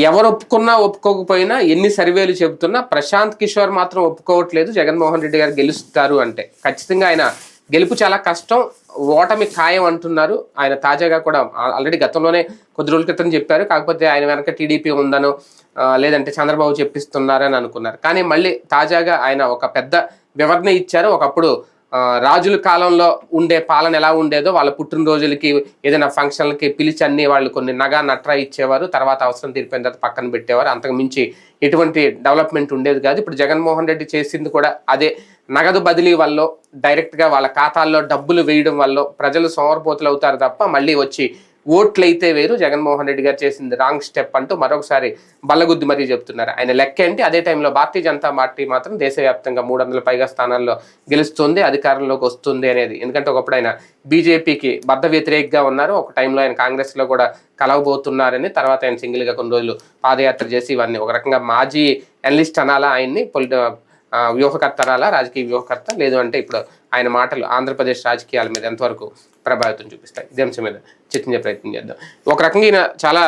ఎవరు ఒప్పుకున్నా ఒప్పుకోకపోయినా ఎన్ని సర్వేలు చెబుతున్నా ప్రశాంత్ కిషోర్ మాత్రం ఒప్పుకోవట్లేదు. జగన్మోహన్ రెడ్డి గారు గెలుస్తారు అంటే. ఖచ్చితంగా ఆయన గెలుపు చాలా కష్టం. ఓటమి ఖాయం అంటున్నారు. ఆయన తాజాగా కూడా ఆల్రెడీ గతంలోనే కొద్ది రోజుల క్రితం చెప్పారు. కాకపోతే ఆయన వెనక టీడీపీ ఉందనో లేదంటే చంద్రబాబు చెప్పిస్తున్నారని అనుకున్నారు. కానీ మళ్ళీ తాజాగా ఆయన ఒక పెద్ద వివరణ ఇచ్చారు. ఒకప్పుడు రాజుల కాలంలో ఉండే పాలన ఎలా ఉండేదో వాళ్ళ పుట్టినరోజులకి ఏదైనా ఫంక్షన్లకి పిలిచి అన్ని వాళ్ళు కొన్ని నగ నట్రా ఇచ్చేవారు తర్వాత అవసరం తీరిపోయిన తర్వాత పక్కన పెట్టేవారు. అంతకు మించి ఎటువంటి డెవలప్మెంట్ ఉండేది కాదు. ఇప్పుడు జగన్మోహన్ రెడ్డి చేసింది కూడా అదే నగదు బదిలీ వల్ల డైరెక్ట్గా వాళ్ళ ఖాతాల్లో డబ్బులు వేయడం వల్ల ప్రజలు సోమరపోతులు అవుతారు తప్ప మళ్ళీ వచ్చి ఓట్లు అయితే వేరు. జగన్మోహన్ రెడ్డి గారు చేసింది రాంగ్ స్టెప్ అంటూ మరొకసారి బల్లగుద్ది మరీ చెప్తున్నారు. ఆయన లెక్క ఏంటి? అదే టైంలో భారతీయ జనతా పార్టీ మాత్రం దేశవ్యాప్తంగా మూడు వందల పైగా స్థానాల్లో గెలుస్తుంది అధికారంలోకి వస్తుంది అనేది. ఎందుకంటే ఒకప్పుడు ఆయన బీజేపీకి బద్ద వ్యతిరేకగా ఉన్నారు. ఒక టైంలో ఆయన కాంగ్రెస్లో కూడా కలవబోతున్నారని తర్వాత ఆయన సింగిల్గా కొన్ని రోజులు పాదయాత్ర చేసి ఇవన్నీ ఒక రకంగా మాజీ అనలిస్ట్ అనాలా ఆయన్ని పొలిటి వ్యూహకర్తరాలా రాజకీయ వ్యూహకర్త? లేదు అంటే ఇప్పుడు ఆయన మాటలు ఆంధ్రప్రదేశ్ రాజకీయాల మీద ఎంతవరకు ప్రభావితం చూపిస్తాయి? ఇదే అంశం మీద చర్చించే ప్రయత్నం చేద్దాం. ఒక రకంగా ఈయన చాలా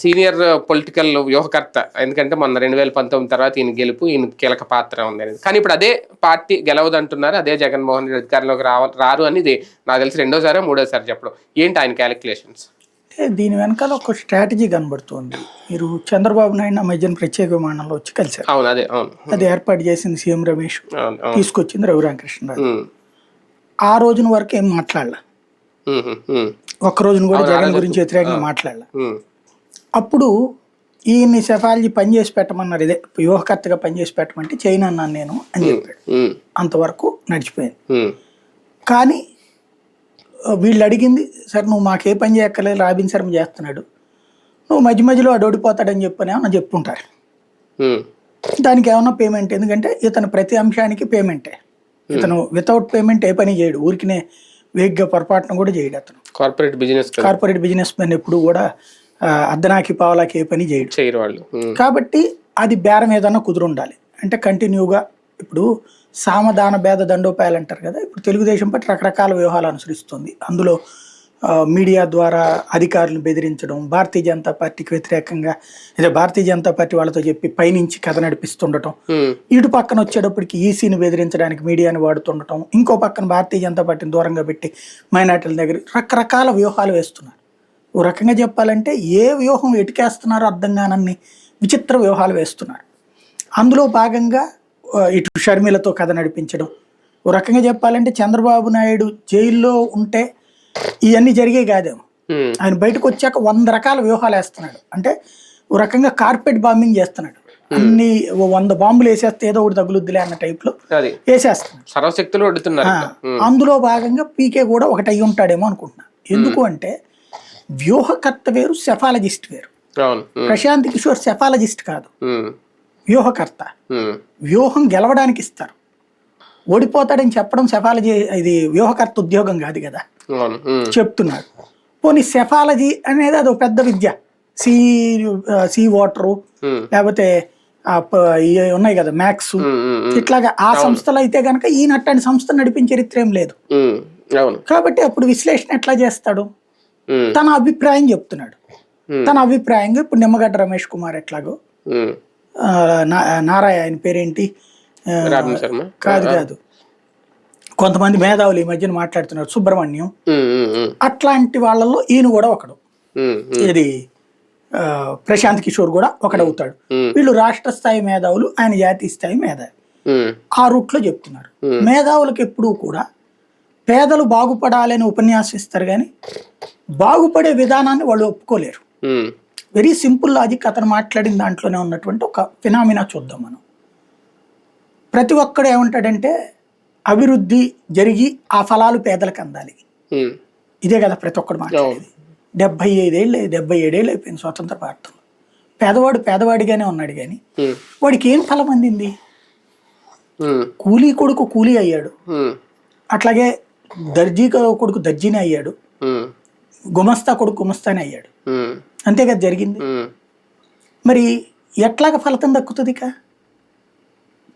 సీనియర్ పొలిటికల్ వ్యూహకర్త. ఎందుకంటే మొన్న రెండు వేల పంతొమ్మిది తర్వాత ఈయన గెలుపు ఈయన కీలక పాత్ర ఉంది అనేది. కానీ ఇప్పుడు అదే పార్టీ గెలవదంటున్నారు అదే జగన్మోహన్ రెడ్డి అధికారంలోకి రావ రారు అనేది నాకు తెలిసి రెండోసారి మూడోసారి చెప్పడం. ఏంటి ఆయన క్యాలిక్యులేషన్స్? అంటే దీని వెనకాల ఒక స్ట్రాటజీ కనబడుతోంది. మీరు చంద్రబాబు నాయుడు మధ్యన ప్రత్యేక విమానంలో వచ్చి అవును అదే అవును. అది ఏర్పాటు చేసింది సీఎం రమేష్ తీసుకొచ్చింది రఘురామకృష్ణరాజు ఉమ్, ఆ రోజున వరకు ఏం మాట్లాడలే. ఒక్క రోజున కూడా జగన్ గురించి వ్యతిరేకంగా మాట్లాడలే. అప్పుడు ఈయన్ని సెఫాలజీ పనిచేసి పెట్టమన్నారు ఇదే వ్యూహకర్తగా పనిచేసి పెట్టమంటే చైనా అన్నాను నేను అని చెప్పాడు. అంతవరకు నడిచిపోయింది. కానీ వీళ్ళు అడిగింది సరే నువ్వు మాకే పని చేయక్కర్లేదు రాబిన్ శర్మ చేస్తున్నాడు. నువ్వు మధ్య మధ్యలో అడు ఓడిపోతాడని చెప్పని ఏమన్నా చెప్పుంటారు. దానికి ఏమన్నా పేమెంట్? ఎందుకంటే ఇతను ప్రతి అంశానికి పేమెంటే. ఇతను వితౌట్ పేమెంట్ ఏ పని చేయడు. ఊరికినే వేగ్గా పొరపాటున కూడా చేయడు అతను. Corporate business corporate businessmen ఎప్పుడు కూడా ఆ, అర్ధనాకి పావలాకి ఏ పని చేయడు. చేయరు వాళ్ళు. కాబట్టి అది బేరం ఏదన్నా కుదురుండాలి. అంటే కంటిన్యూగా ఇప్పుడు సామదాన భేద దండోపాయాలు అంటారు కదా ఇప్పుడు తెలుగుదేశం పట్టి రకరకాల వ్యూహాలు అనుసరిస్తుంది. అందులో మీడియా ద్వారా అధికారులను బెదిరించడం భారతీయ జనతా పార్టీకి వ్యతిరేకంగా ఇదే భారతీయ జనతా పార్టీ వాళ్ళతో చెప్పి పైనుంచి కథ నడిపిస్తుండటం. ఇటు పక్కన వచ్చేటప్పటికి ఈసీని బెదిరించడానికి మీడియాని వాడుతుండటం ఇంకో పక్కన భారతీయ జనతా పార్టీని దూరంగా పెట్టి మైనార్టీల దగ్గర రకరకాల వ్యూహాలు వేస్తున్నారు. ఓ రకంగా చెప్పాలంటే ఏ వ్యూహం ఎటుకేస్తున్నారో అర్థం కానన్ని విచిత్ర వ్యూహాలు వేస్తున్నారు. అందులో భాగంగా ఇటు షర్మిలతో కథ నడిపించడం. ఓ రకంగా చెప్పాలంటే చంద్రబాబు నాయుడు జైల్లో ఉంటే ఇవన్నీ జరిగే కాదేమో ఆయన బయటకు వచ్చాక వంద రకాల వ్యూహాలు వేస్తున్నాడు. అంటే ఓ రకంగా కార్పెట్ బాంబింగ్ చేస్తున్నాడు. అన్ని వంద బాంబులు వేసేస్తే ఏదో ఒకటి తగులుద్దిలే అన్న టైప్లో అది. వేసేస్తున్నాడు. సర్వశక్తులు అందులో భాగంగా పీకే కూడా ఒకటి అయ్యి ఉంటాడేమో అనుకుంటున్నా. ఎందుకు అంటే వ్యూహకర్త వేరు సెఫాలజిస్ట్ వేరు. ప్రశాంత్ కిషోర్ సెఫాలజిస్ట్ కాదు. వ్యూహకర్త. వ్యూహం గెలవడానికి ఇస్తారు. ఓడిపోతాడని చెప్పడం సెఫాలజీ ఇది వ్యూహకర్త ఉద్యోగం కాదు కదా. చెప్తున్నాడు పోనీ సెఫాలజీ అనేది అది ఒక పెద్ద విద్య. సీ సీ వాటరు లేకపోతే ఉన్నాయి కదా మ్యాథ్స్ ఇట్లాగా ఆ సంస్థలు అయితే కనుక ఈయన అట్లాంటి సంస్థ నడిపించే చరిత్ర ఏం లేదు. కాబట్టి అప్పుడు విశ్లేషణ ఎట్లా చేస్తాడు? తన అభిప్రాయం చెప్తున్నాడు. తన అభిప్రాయంగా ఇప్పుడు నిమ్మగడ్డ రమేష్ కుమార్ ఎట్లాగో ఉమ్, ఆ, నా- నారాయణ ఆయన పేరేంటి? కాదు కాదు. కొంతమంది మేధావులు ఈ మధ్యన మాట్లాడుతున్నారు. సుబ్రహ్మణ్యం. అట్లాంటి వాళ్ళల్లో ఈయన కూడా ఒకడు. ఇది ప్రశాంత్ కిషోర్ కూడా ఒకడవుతాడు. వీళ్ళు రాష్ట్ర స్థాయి మేధావులు ఆయన జాతీయ స్థాయి మేధావి. ఆ రూట్లో చెప్తున్నారు. మేధావులకు ఎప్పుడూ కూడా పేదలు బాగుపడాలని ఉపన్యాసం ఇస్తారు కానీ బాగుపడే విధానాన్ని వాళ్ళు ఒప్పుకోలేరు. వెరీ సింపుల్ లాజిక్ అతను మాట్లాడిన దాంట్లోనే ఉన్నటువంటి ఒక ఫినామినా చూద్దాం మనం. ప్రతి ఒక్కడు ఏమంటాడంటే అభివృద్ధి జరిగి ఆ ఫలాలు పేదలకు అందాలి. ఇదే కదా ప్రతి ఒక్కడు మాట్లాడేది. డెబ్బై ఐదేళ్ళు డెబ్బై ఏడేళ్ళు అయిపోయింది స్వతంత్ర భారతంలో పేదవాడు పేదవాడిగానే ఉన్నాడు కానీ వాడికి ఏం ఫలం అందింది? కూలీ కొడుకు కూలీ అయ్యాడు. అట్లాగే దర్జీ కొడుకు దర్జీనే అయ్యాడు. గుమస్తా కొడుకు గుమస్తానే అయ్యాడు. అంతే కదా జరిగింది. మరి ఎట్లాగ ఫలితం దక్కుతుంది ఇక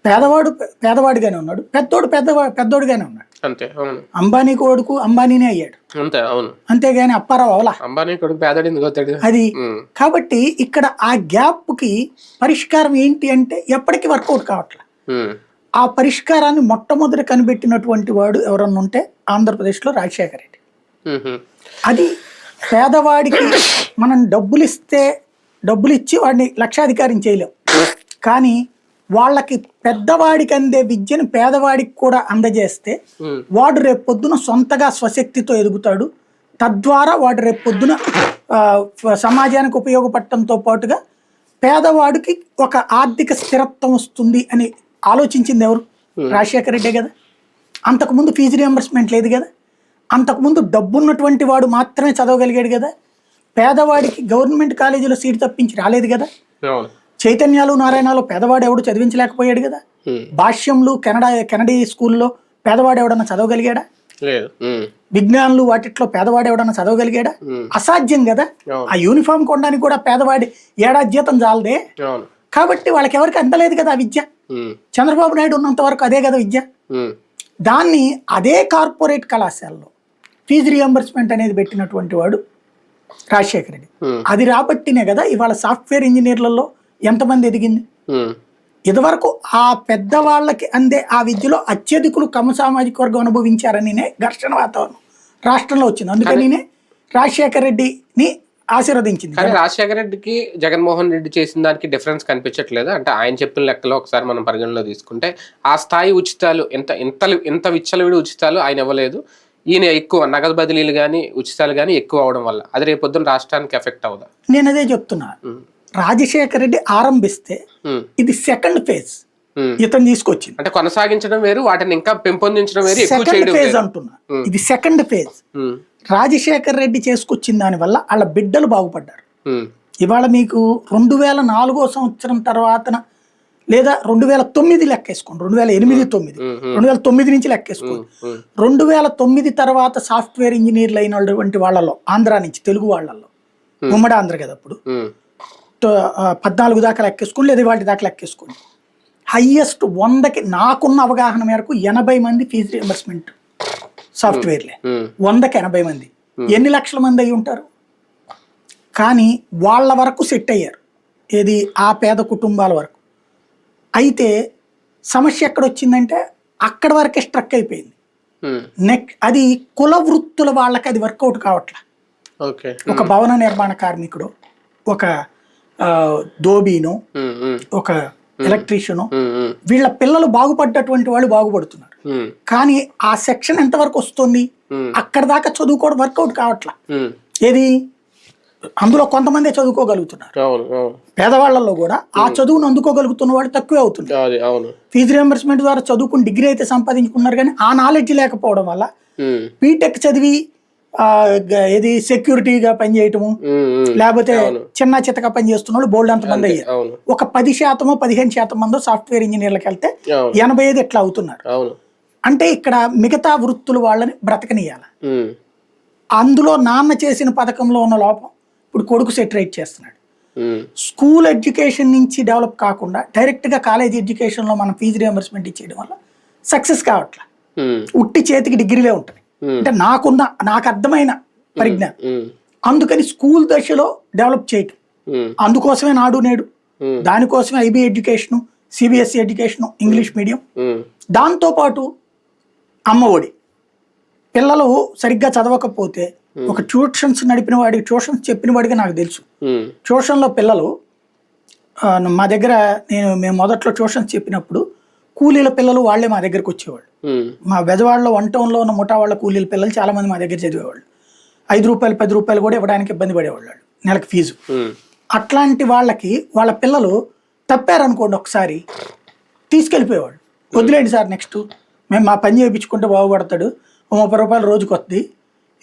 పేదవాడు పేదవాడిగానే ఉన్నాడు. పెద్దోడు పెద్దవా పెద్దోడుగానే ఉన్నాడు. అంతే అవును. అంబానీ కొడుకు అంబానీనే అయ్యాడు. అంతే అవును. అంతేగాని అప్పారావు అవలా? అంబానీ కొడుకు పేదడు అది. కాబట్టి ఇక్కడ ఆ గ్యాప్కి పరిష్కారం ఏంటి అంటే ఎప్పటికీ వర్కౌట్ కావట్లేదు ఉమ్, ఆ పరిష్కారాన్ని మొట్టమొదటి కనిపెట్టినటువంటి వాడు ఎవరన్నా ఉంటే ఆంధ్రప్రదేశ్లో రాజశేఖర రెడ్డి. అది పేదవాడికి మనం డబ్బులు ఇస్తే డబ్బులు ఇచ్చి వాడిని లక్షాధికారం చేయలేం. కానీ వాళ్ళకి పెద్దవాడికి అందే విద్యను పేదవాడికి కూడా అందజేస్తే వాడు రేపు పొద్దున సొంతగా స్వశక్తితో ఎదుగుతాడు. తద్వారా వాడు రేపు పొద్దున సమాజానికి ఉపయోగపడటంతో పాటుగా పేదవాడికి ఒక ఆర్థిక స్థిరత్వం వస్తుంది అని ఆలోచించింది ఎవరు? రాజశేఖర రెడ్డే కదా? అంతకుముందు ఫీజు రియంబర్స్మెంట్ లేదు కదా? అంతకుముందు డబ్బున్నటువంటి వాడు మాత్రమే చదవగలిగాడు కదా? పేదవాడికి గవర్నమెంట్ కాలేజీలో సీట్ తప్పించి రాలేదు కదా? చైతన్యాలు నారాయణలో పేదవాడు ఎవడు చదివించలేకపోయాడు కదా? భాష్యంలు కెనడా కెనడీ స్కూల్లో పేదవాడు ఎవడన్నా చదవగలిగాడా? విజ్ఞానులు వాటిట్లో పేదవాడు ఎవడన్నా చదవగలిగాడా? అసాధ్యం కదా. ఆ యూనిఫామ్ కొనడానికి కూడా పేదవాడి ఏడాది జీతం చాలదే. కాబట్టి వాళ్ళకి ఎవరికి అందలేదు కదా ఆ విద్య? చంద్రబాబు నాయుడు ఉన్నంత వరకు అదే కదా విద్య? దాన్ని అదే కార్పొరేట్ కళాశాలలో ఫీజు రియంబర్స్మెంట్ అనేది పెట్టినటువంటి వాడు రాజశేఖర రెడ్డి. ఉమ్, అది రాబట్టినే కదా ఇవాళ సాఫ్ట్వేర్ ఇంజనీర్లలో ఎంతమంది ఎదిగింది? ఉమ్, ఇదివరకు ఆ పెద్దవాళ్ళకి అందే ఆ విద్యలో అత్యధికులు కమ సామాజిక వర్గం అనుభవించారనినే ఘర్షణ వాతావరణం రాష్ట్రంలో వచ్చింది. అందుకనినే రాజశేఖర రెడ్డిని ఆశీర్వదించింది. కానీ రాజశేఖర రెడ్డికి జగన్మోహన్ రెడ్డి చేసిన దానికి డిఫరెన్స్ కనిపించట్లేదు? అంటే ఆయన చెప్పిన లెక్కలో ఒకసారి మనం పరిగణలో తీసుకుంటే ఆ స్థాయి ఉచితాలు ఎంత ఎంత ఎంత విచ్చలవిడి ఉచితాలు ఆయన ఇవ్వలేదు. ఈయన ఎక్కువ నగదు బదిలీలు కానీ ఉచితాలు కానీ ఎక్కువ అవడం వల్ల అది రేపు పొద్దున్న రాష్ట్రానికి ఎఫెక్ట్ అవుదా నేను అదే చెప్తున్నా. రాజశేఖర రెడ్డి ఆరంభిస్తే ఇది సెకండ్ ఫేజ్. ఇతను తీసుకొచ్చింది. అంటే కొనసాగించడం వేరు వాటిని ఇంకా పెంపొందించడం వేరు సెకండ్ ఫేజ్ అంటున్నా. ఇది సెకండ్ ఫేజ్ రాజశేఖర రెడ్డి చేసుకొచ్చిన దానివల్ల వాళ్ళ బిడ్డలు బాగుపడ్డారు. ఇవాళ మీకు రెండు వేల నాలుగో సంవత్సరం తర్వాతన లేదా రెండు వేల తొమ్మిది లెక్కేసుకోండి. రెండు వేల ఎనిమిది తొమ్మిది. రెండు వేల తొమ్మిది నుంచి లెక్కేసుకోండి. ఉమ్, రెండు వేల తొమ్మిది తర్వాత సాఫ్ట్వేర్ ఇంజనీర్లు అయినటువంటి వాళ్ళలో ఆంధ్ర నుంచి తెలుగు వాళ్ళల్లో. ఉమ్మడి ఆంధ్ర కదా అప్పుడు. పద్నాలుగు దాకా లెక్కేసుకోండి లేదా వాటి దాకా లెక్కేసుకోండి. హయ్యెస్ట్ వందకి నాకున్న అవగాహన మేరకు ఎనభై మంది ఫీజు రియంబర్స్మెంట్ సాఫ్ట్వేర్లే. వందకి ఎనభై మంది. ఎన్ని లక్షల మంది అయి ఉంటారు? కానీ వాళ్ళ వరకు సెట్ అయ్యారు. ఏది? ఆ పేద కుటుంబాల వరకు. అయితే సమస్య ఎక్కడ వచ్చిందంటే అక్కడ వరకే స్ట్రక్ అయిపోయింది. నెక్ అది కుల వృత్తుల వాళ్ళకి అది వర్కౌట్ కావట్లే. ఓకే. ఒక భవన నిర్మాణ కార్మికుడు ఒక దోబీను ఒక ఎలక్ట్రీషియను వీళ్ళ పిల్లలు బాగుపడ్డటువంటి వాళ్ళు బాగుపడుతున్నారు. కానీ ఆ సెక్షన్ ఎంతవరకు వస్తుంది? అక్కడ దాకా చదువుకోవడం వర్కౌట్ కావట్లా. ఏది? అందులో కొంతమందే చదువుకోగలుగుతున్నారు. పేదవాళ్ళల్లో కూడా ఆ చదువును అందుకోగలుగుతున్న వాళ్ళు తక్కువే అవుతున్నారు ఫీజు రియంబర్స్మెంట్ ద్వారా చదువుకుని డిగ్రీ అయితే సంపాదించుకున్నారు కానీ ఆ నాలెడ్జ్ లేకపోవడం వల్ల బీటెక్ చదివి ఏది సెక్యూరిటీగా పనిచేయటము లేకపోతే చిన్న చితక పని చేస్తున్న వాళ్ళు బోల్డ్ అంతమంది అయ్యారు. అవును. ఒక పది శాతమో పదిహేను శాతం మందో సాఫ్ట్వేర్ ఇంజనీర్లకు వెళ్తే ఎనభై ఐదు ఎట్లా అవుతున్నారు? అంటే ఇక్కడ మిగతా వృత్తులు వాళ్ళని బ్రతకనియాలి. అందులో నాన్న చేసిన పథకంలో ఉన్న లోపం ఇప్పుడు కొడుకు సెటరేట్ చేస్తున్నాడు. స్కూల్ ఎడ్యుకేషన్ నుంచి డెవలప్ కాకుండా డైరెక్ట్గా కాలేజ్ ఎడ్యుకేషన్లో మనం ఫీజు రియంబర్స్మెంట్ ఇచ్చేయడం వల్ల సక్సెస్ కావట్లే. ఉట్టి చేతికి డిగ్రీలే ఉంటుంది. అంటే నాకున్న నాకు అర్థమైన పరిజ్ఞానం. అందుకని స్కూల్ దశలో డెవలప్ చేయటం. అందుకోసమే నాడు నేడు. దానికోసమే IB education CBSE education English medium. దాంతోపాటు అమ్మ ఒడి. పిల్లలు సరిగ్గా చదవకపోతే ఒక ట్యూషన్స్ నడిపిన వాడికి ట్యూషన్స్ చెప్పిన వాడికి నాకు తెలుసు. ట్యూషన్లో పిల్లలు మా దగ్గర నేను మేము మొదట్లో ట్యూషన్స్ చెప్పినప్పుడు కూలీల పిల్లలు వాళ్ళే మా దగ్గరకు వచ్చేవాళ్ళు. మా బెజవాడలో వన్ టౌన్లో ఉన్న ముఠా వాళ్ళ కూలీల పిల్లలు చాలామంది మా దగ్గర చదివేవాళ్ళు. ఐదు రూపాయలు పది రూపాయలు కూడా ఇవ్వడానికి ఇబ్బంది పడేవాళ్ళు వాళ్ళు నెలకు ఫీజు. అట్లాంటి వాళ్ళకి వాళ్ళ పిల్లలు తప్పారనుకోండి ఒకసారి తీసుకెళ్ళిపోయేవాళ్ళు. వదిలేండి సార్ నెక్స్ట్. మేము మా పని చేయించుకుంటే బాగుపడతాడు. ఓ ముప్పై రూపాయలు రోజుకి వస్తుంది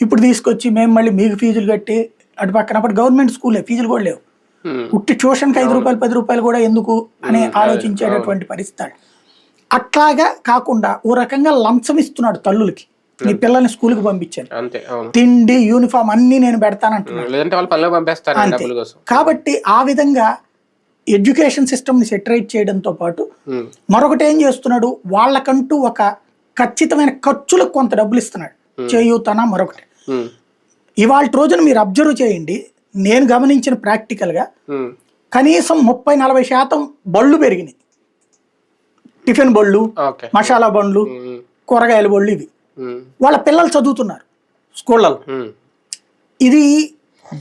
ఇప్పుడు తీసుకొచ్చి మేము మళ్ళీ మీకు ఫీజులు కట్టి అటు పక్కన అప్పుడు గవర్నమెంట్ స్కూలే ఫీజులు కూడా లేవు. ఉట్టి ట్యూషన్కి ఐదు రూపాయలు పది రూపాయలు కూడా ఎందుకు అని ఆలోచించేటటువంటి పరిస్థితి. అట్లాగా కాకుండా ఓ రకంగా లంచం ఇస్తున్నాడు తల్లులకి. నీ పిల్లల్ని స్కూల్కి పంపించాను తిండి యూనిఫామ్ అన్నీ నేను కోసం. కాబట్టి ఆ విధంగా ఎడ్యుకేషన్ సిస్టమ్ని సెటరేట్ చేయడంతో పాటు మరొకటి ఏం చేస్తున్నాడు? వాళ్ళకంటూ ఒక ఖచ్చితమైన ఖర్చులకు కొంత డబ్బులు ఇస్తున్నాడు. చేయూతన మరొకటి. ఇవాళ రోజున మీరు అబ్జర్వ్ చేయండి. నేను గమనించిన ప్రాక్టికల్గా ఉమ్, కనీసం ముప్పై నలభై శాతం బళ్ళు పెరిగినాయి. టిఫిన్ బళ్ళు మసాలా బండ్లు ఉమ్, కూరగాయల బళ్ళు ఇవి. వాళ్ళ పిల్లలు చదువుతున్నారు. స్కూళ్ళలో. ఇది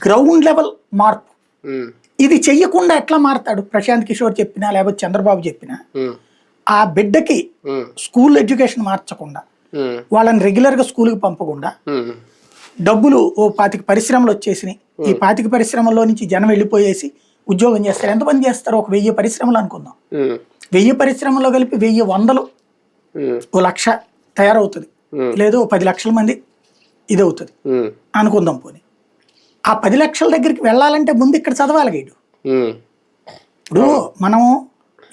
గ్రౌండ్ లెవెల్ మార్పు. ఇది చెయ్యకుండా ఎట్లా మారతాడు? ప్రశాంత్ కిషోర్ చెప్పినా లేకపోతే చంద్రబాబు చెప్పినా ఆ బిడ్డకి స్కూల్ ఎడ్యుకేషన్ మార్చకుండా వాళ్ళని రెగ్యులర్గా స్కూల్కి పంపకుండా డబ్బులు ఓ పాతిక పరిశ్రమలు వచ్చేసినాయి. ఈ పాతిక పరిశ్రమల్లో నుంచి జనం వెళ్ళిపోయేసి ఉద్యోగం చేస్తారు. ఎంతమంది చేస్తారు? ఒక వెయ్యి పరిశ్రమలు అనుకుందాం. వెయ్యి పరిశ్రమల్లో కలిపి వెయ్యి వందలు ఓ లక్ష తయారవుతుంది. లేదు పది లక్షల మంది ఇది అవుతుంది అనుకుందాం పోనీ. ఆ పది లక్షల దగ్గరికి వెళ్ళాలంటే ముందు ఇక్కడ చదవాలి గైడు. ఇప్పుడు మనం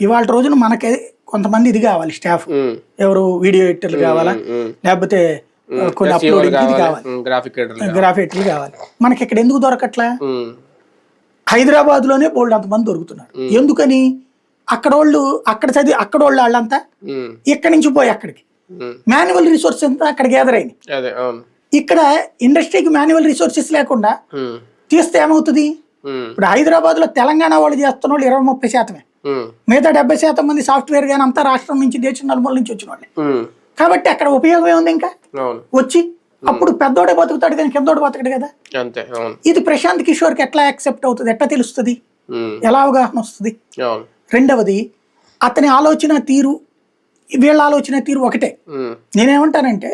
ఇవాళ రోజున మనకి కొంతమంది ఇది కావాలి స్టాఫ్. ఎవరు వీడియో ఎడిటర్లు కావాలా? లేకపోతే కొన్ని అప్లోడింగ్ గ్రాఫిక్ కావాలి. మనకి ఇక్కడ ఎందుకు దొరకట్లా? హైదరాబాద్లోనే బోల్డ్ అంతమంది దొరుకుతున్నారు. ఎందుకని? అక్కడ వాళ్ళు అక్కడ చదివి అక్కడ వాళ్ళు వాళ్ళంతా ఇక్కడి నుంచి పోయి అక్కడికి. మాన్యువల్ రిసోర్స్ అంతా అక్కడ గ్యాదర్ అయింది ఇక్కడ ఇండస్ట్రీకి మాన్యువల్ రిసోర్సెస్ లేకుండా తీస్తే ఏమవుతుంది? ఇప్పుడు హైదరాబాద్లో తెలంగాణ వాళ్ళు చేస్తున్న వాళ్ళు ఇరవై ముప్పై శాతమే. మిగతా డెబ్బై శాతం మంది సాఫ్ట్వేర్ కానీ అంతా రాష్ట్రం నుంచి దేశం నలుమూల నుంచి వచ్చిన వాళ్ళే కాబట్టి అక్కడ ఉపయోగం ఏముంది ఇంకా? వచ్చి అప్పుడు పెద్దోడే బతుకుతాడు కానీ కిందోడు బతకడు కదా? ఇది ప్రశాంత్ కిషోర్కి ఎట్లా యాక్సెప్ట్ అవుతుంది? ఎట్లా తెలుస్తుంది? ఎలా అవగాహన వస్తుంది? రెండవది అతని ఆలోచన తీరు వీళ్ళ ఆలోచన తీరు ఒకటే. నేనేమంటానంటే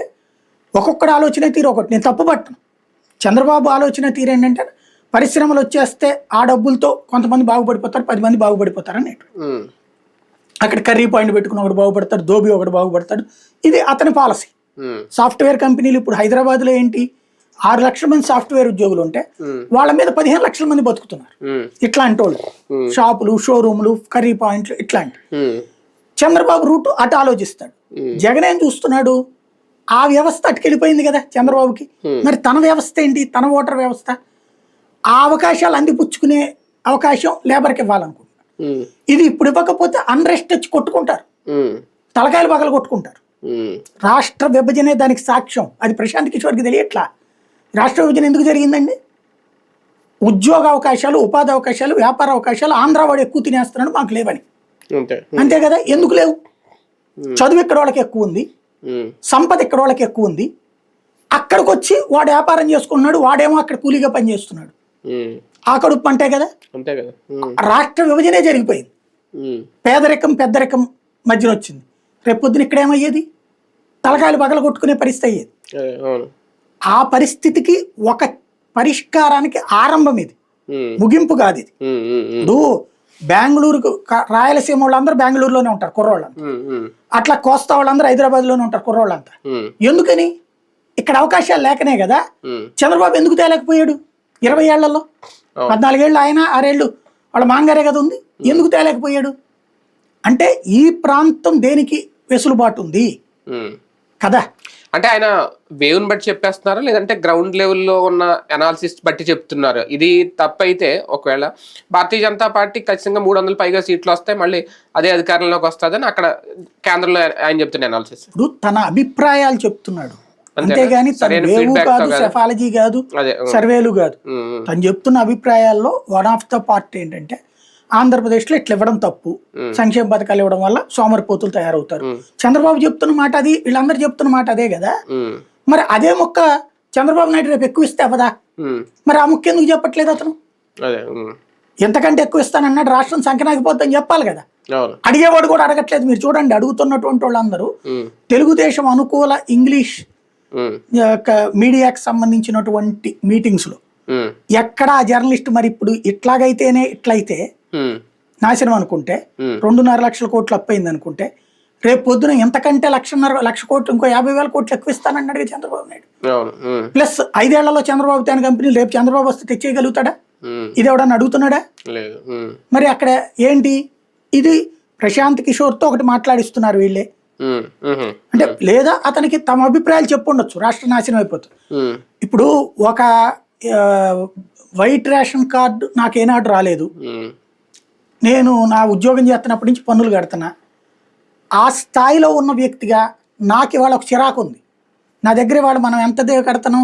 ఒక్కొక్కటి ఆలోచన తీరు ఒకటి. నేను తప్పు పట్టను. చంద్రబాబు ఆలోచన తీరు ఏంటంటే పరిశ్రమలు వచ్చేస్తే ఆ డబ్బులతో కొంతమంది బాగుపడిపోతారు పది మంది బాగుపడిపోతారు అనేటు అక్కడ కర్రీ పాయింట్ పెట్టుకుని ఒకటి బాగుపడతాడు దోబి ఒకటి బాగుపడతాడు. ఇది అతని పాలసీ. ఉమ్, సాఫ్ట్వేర్ కంపెనీలు ఇప్పుడు హైదరాబాద్లో ఏంటి? ఆరు లక్షల మంది సాఫ్ట్వేర్ ఉద్యోగులు ఉంటే ఉమ్, వాళ్ళ మీద పదిహేను లక్షల మంది బతుకుతున్నారు. ఉమ్, ఇట్లాంటి వాళ్ళు. Hmm. షాపులు షోరూములు కర్రీ పాయింట్లు ఇట్లాంటి. చంద్రబాబు రూట్ అటు ఆలోచిస్తాడు. Hmm. జగన్ ఏం చూస్తున్నాడు? ఆ వ్యవస్థ అటుకెళ్ళిపోయింది కదా చంద్రబాబుకి. మరి తన వ్యవస్థ ఏంటి? తన ఓటర్ వ్యవస్థ? ఆ అవకాశాలు అందిపుచ్చుకునే అవకాశం లేబర్కి ఇవ్వాలనుకుంటున్నాడు. ఇది ఇప్పుడు ఇవ్వకపోతే అన్రెస్ట్ వచ్చి కొట్టుకుంటారు. తలకాయలు పగలు కొట్టుకుంటారు. రాష్ట్ర విభజనే దానికి సాక్ష్యం. అది ప్రశాంత్ కిషోర్కి తెలియట్లా? రాష్ట్ర విభజన ఎందుకు జరిగిందండి? ఉద్యోగ అవకాశాలు ఉపాధి అవకాశాలు వ్యాపార అవకాశాలు ఆంధ్ర వాడు ఎక్కువ తినేస్తున్నాడు మాకు లేవని. అంతే. కదా? ఎందుకు లేవు? చదువు ఇక్కడ వాళ్ళకి ఎక్కువ ఉంది? సంపద ఇక్కడ వాళ్ళకి ఎక్కువ ఉంది? అక్కడికి వచ్చి వాడు వ్యాపారం చేసుకున్నాడు వాడేమో అక్కడ కూలీగా పనిచేస్తున్నాడు. ఉమ్, ఆ కడుపు అంతే కదా? అంతే కదా. రాష్ట్ర విభజనే జరిగిపోయింది. పేదరికం పెద్దరికం మధ్యన వచ్చింది. రేపు పొద్దున ఇక్కడ ఏమయ్యేది? తలకాయలు పగల కొట్టుకునే పరిస్థితి అయ్యేది. ఆ పరిస్థితికి ఒక పరిష్కారానికి ఆరంభం ఇది. ముగింపు కాదు ఇది. ఇప్పుడు బెంగళూరుకు రాయలసీమ వాళ్ళందరూ బెంగళూరులోనే ఉంటారు కుర్రోళ్ళంతా. అట్లా కోస్తా వాళ్ళందరూ హైదరాబాద్లోనే ఉంటారు కుర్రోళ్ళంతా. ఎందుకని? ఇక్కడ అవకాశాలు లేకనే కదా. చంద్రబాబు ఎందుకు తేలేకపోయాడు? ఇరవై ఏళ్ళలో. పద్నాలుగేళ్ళు ఆయన ఆరేళ్ళు వాళ్ళ మాంగారే కదా ఉంది. ఎందుకు తేలేకపోయాడు? అంటే ఈ ప్రాంతం దేనికి వెసులుబాటు ఉంది. కదా అంటే ఆయన వేవ్ని బట్టి చెప్పేస్తున్నారా? లేదంటే గ్రౌండ్ లెవెల్లో ఉన్న అనాలిసిస్ బట్టి చెప్తున్నారు? ఇది తప్పైతే ఒకవేళ భారతీయ జనతా పార్టీ ఖచ్చితంగా మూడు వందల పైగా సీట్లు వస్తాయి మళ్ళీ అదే అధికారంలోకి వస్తుందని అక్కడ కేంద్రంలో ఆయన చెప్తున్న అనాలిసిస్ ఇప్పుడు తన అభిప్రాయాలు చెప్తున్నాడు? అంతేగాని వేవు కాదు. సెఫాలజీ కాదు సర్వేలు కాదు. తను చెప్తున్న అభిప్రాయాల్లో వన్ ఆఫ్ ద పార్ట్ ఏంటంటే ఆంధ్రప్రదేశ్లో ఇట్లా ఇవ్వడం తప్పు. సంక్షేమ పథకాలు ఇవ్వడం వల్ల సోమరిపోతులు తయారవుతారు. చంద్రబాబు చెప్తున్న మాట అది వీళ్ళందరూ చెప్తున్న మాట అదే కదా? మరి అదే మొక్క చంద్రబాబు నాయుడు రేపు ఎక్కువ ఇస్తే అవదా మరి ఆ ముక్క ఎందుకు చెప్పట్లేదు అతను? ఎంతకంటే ఎక్కువ ఇస్తానన్నాడు రాష్ట్రం సంకనాకపోద్దని చెప్పాలి కదా? అడిగేవాడు కూడా అడగట్లేదు. మీరు చూడండి అడుగుతున్నటువంటి వాళ్ళందరూ తెలుగుదేశం అనుకూల ఇంగ్లీష్ మీడియాకి సంబంధించినటువంటి మీటింగ్స్లో ఉమ్, ఎక్కడ ఆ జర్నలిస్ట్ మరి ఇప్పుడు ఇట్లాగైతేనే ఇట్లయితే నాశనం అనుకుంటే. రెండున్నర లక్షల కోట్లు అప్పయింది అనుకుంటే రేపు పొద్దున ఎంతకంటే లక్షన్నర లక్ష కోట్లు ఇంకో యాభై వేల కోట్లు ఎక్కువ ఇస్తానన్నాడు చంద్రబాబు నాయుడు. ప్లస్ ఐదేళ్ళలో చంద్రబాబు తన కంపెనీలు రేపు చంద్రబాబు వస్తే తెచ్చేయగలుగుతాడా? ఇది ఎవడన్నా అడుగుతున్నాడా? మరి అక్కడ ఏంటి? ఇది ప్రశాంత్ కిషోర్తో ఒకటి మాట్లాడిస్తున్నారు వీళ్ళే. అంటే లేదా అతనికి తమ అభిప్రాయాలు చెప్పుండొచ్చు రాష్ట్ర నాశనం అయిపోతుంది. ఇప్పుడు ఒక వైట్ రేషన్ కార్డు నాకు ఏనాడు రాలేదు. నేను నా ఉద్యోగం చేస్తున్నప్పటి నుంచి పన్నులు కడుతున్నా. ఆ స్థాయిలో ఉన్న వ్యక్తిగా నాకు ఇవాళ ఒక చిరాకు ఉంది. నా దగ్గర ఇవాళ మనం ఎంత దే కడతాను?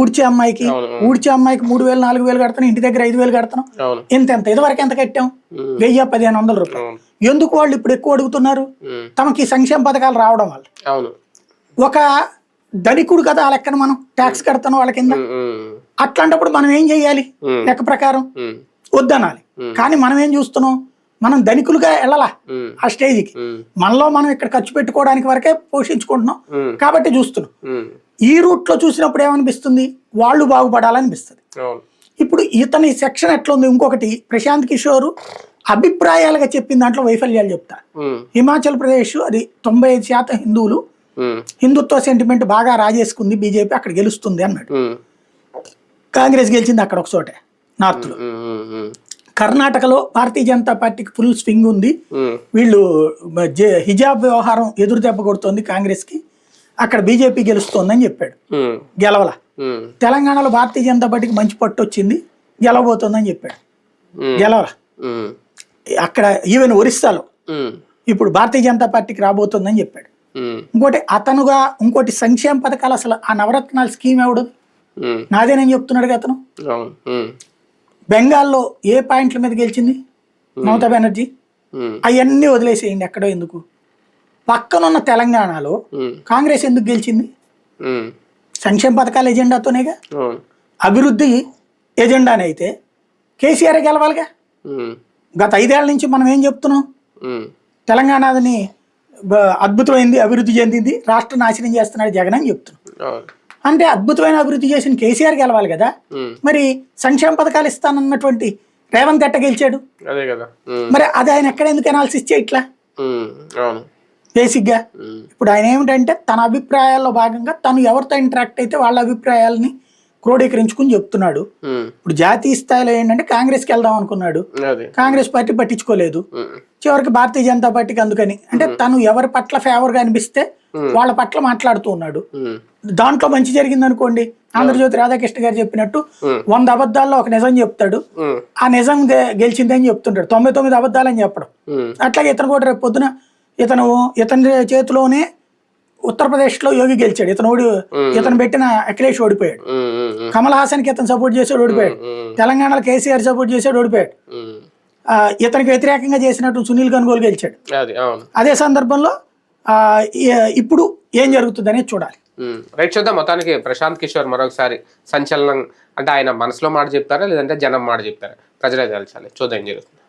ఊడ్చే అమ్మాయికి ఊడ్చే అమ్మాయికి మూడు వేలు నాలుగు వేలు కడతాను ఇంటి దగ్గర ఐదు వేలు కడతాను. అవును. ఎంత ఇదివరకు ఎంత కట్టాం? వెయ్యి పదిహేను వందల రూపాయలు. ఎందుకు వాళ్ళు ఇప్పుడు ఎక్కువ అడుగుతున్నారు? తమకి సంక్షేమ పథకాలు రావడం వల్ల. ఒక ధనికుడు కదా ఆ లెక్కన మనం ట్యాక్స్ కడతాను వాళ్ళ కింద. అట్లాంటప్పుడు మనం ఏం చేయాలి? ఉమ్, లెక్క ప్రకారం వద్దనాలి. కానీ మనం ఏం చూస్తున్నాం? మనం ధనికులుగా వెళ్ళాలా? ఆ స్టేజ్కి. మనలో మనం ఇక్కడ ఖర్చు పెట్టుకోవడానికి వరకే పోషించుకుంటున్నాం. కాబట్టి చూస్తున్నాం. ఈ రూట్లో చూసినప్పుడు ఏమనిపిస్తుంది? వాళ్ళు బాగుపడాలనిపిస్తుంది. ఇప్పుడు ఇతని సెక్షన్ ఎట్లా ఉంది ఇంకొకటి ప్రశాంత్ కిషోర్ అభిప్రాయాలుగా చెప్పిన దాంట్లో వైఫల్యాలు చెప్తా. హిమాచల్ ప్రదేశ్ అది తొంభై ఐదు శాతం హిందువులు. హిందుత్వ సెంటిమెంట్ బాగా రాజేసుకుంది. బీజేపీ అక్కడ గెలుస్తుంది అన్నాడు. కాంగ్రెస్ గెలిచింది అక్కడ ఒక చోటే నార్త్లో. కర్ణాటకలో భారతీయ జనతా పార్టీకి ఫుల్ స్వింగ్ ఉంది. వీళ్ళు హిజాబ్ వ్యవహారం ఎదురు దెబ్బ కొడుతోంది కాంగ్రెస్కి. అక్కడ బీజేపీ గెలుస్తోందని చెప్పాడు. గెలవల. తెలంగాణలో భారతీయ జనతా పార్టీకి మంచి పట్టు వచ్చింది. గెలవబోతోందని చెప్పాడు. గెలవల. అక్కడ ఈవెన్ ఒరిస్సాలో ఇప్పుడు భారతీయ జనతా పార్టీకి రాబోతోందని చెప్పాడు. ఇంకోటి అతనుగా ఇంకోటి సంక్షేమ పథకాలు అసలు ఆ నవరత్నాల స్కీమ్ ఎవడు? నాదేనని చెప్తున్నాడు అతను. బెంగాల్లో ఏ పాయింట్ల మీద గెలిచింది? మమతా బెనర్జీ? అవన్నీ వదిలేసేయండి ఎక్కడో ఎందుకు? పక్కనున్న తెలంగాణలో కాంగ్రెస్ ఎందుకు గెలిచింది? సంక్షేమ పథకాల ఎజెండాతోనేగా? అభివృద్ధి ఎజెండాని అయితే కేసీఆర్ గెలవాలిగా? గత ఐదేళ్ళ నుంచి మనం ఏం చెప్తున్నాం? తెలంగాణని అద్భుతమైంది అభివృద్ధి చెందింది రాష్ట్ర నాశనం చేస్తున్నాడు జగన్ అని చెప్తున్నాం. అంటే అద్భుతమైన అభివృద్ధి చేసిన కేసీఆర్ గెలవాలి కదా. మరి సంక్షేమ పథకాలు ఇస్తానన్నటువంటి రేవంత్ ఎట్ట గెలిచాడు. అదే కదా. మరి అది ఆయన ఎక్కడ ఎందుకు అనాలిసిస్ చేయట్లా బేసిక్గా ఇప్పుడు ఆయన ఏమిటంటే తన అభిప్రాయాల్లో భాగంగా తను ఎవరితో ఇంటరాక్ట్ అయితే వాళ్ళ అభిప్రాయాలని క్రోడీకరించుకుని చెప్తున్నాడు. ఇప్పుడు జాతీయ స్థాయిలో ఏంటంటే కాంగ్రెస్కి వెళ్దాం అనుకున్నాడు. కాంగ్రెస్ పార్టీ పట్టించుకోలేదు. చివరికి భారతీయ జనతా పార్టీకి అందుకని. అంటే తను ఎవరి పట్ల ఫేవర్గా అనిపిస్తే వాళ్ళ పట్ల మాట్లాడుతూ ఉన్నాడు. దాంట్లో మంచి జరిగింది అనుకోండి ఆంధ్రజ్యోతి రాధాకృష్ణ గారు చెప్పినట్టు. వంద అబద్ధాల్లో ఒక నిజం చెప్తాడు. ఆ నిజం గె- గెలిచిందని చెప్తుంటాడు. తొంభై తొమ్మిది అబద్ధాలని చెప్పడం. అట్లాగే ఇతను కూడా రేపు పొద్దున ఇతను ఇతని చేతిలోనే ఉత్తరప్రదేశ్లో యోగి గెలిచాడు. ఇతను ఓడి ఇతను పెట్టిన అఖిలేష్ ఓడిపోయాడు. కమల్ హాసన్కి ఇతను సపోర్ట్ చేసాడు ఓడిపోయాడు. తెలంగాణలో కేసీఆర్ సపోర్ట్ చేసాడు ఓడిపోయాడు. ఇతనికి వ్యతిరేకంగా చేసినట్టు సునీల్ గన్గోలు గెలిచాడు. అది సందర్భంలో ఇప్పుడు ఏం జరుగుతుంది అనేది చూడాలి. రైట్ చూద్దాం. మొత్తానికి ప్రశాంత్ కిషోర్ మరొకసారి సంచలనం అంటే ఆయన మనసులో మాట చెప్తారా? లేదంటే జనం మాట చెప్తారా? ప్రజలే తేల్చాలి. చూద్దాం ఏం జరుగుతుంది.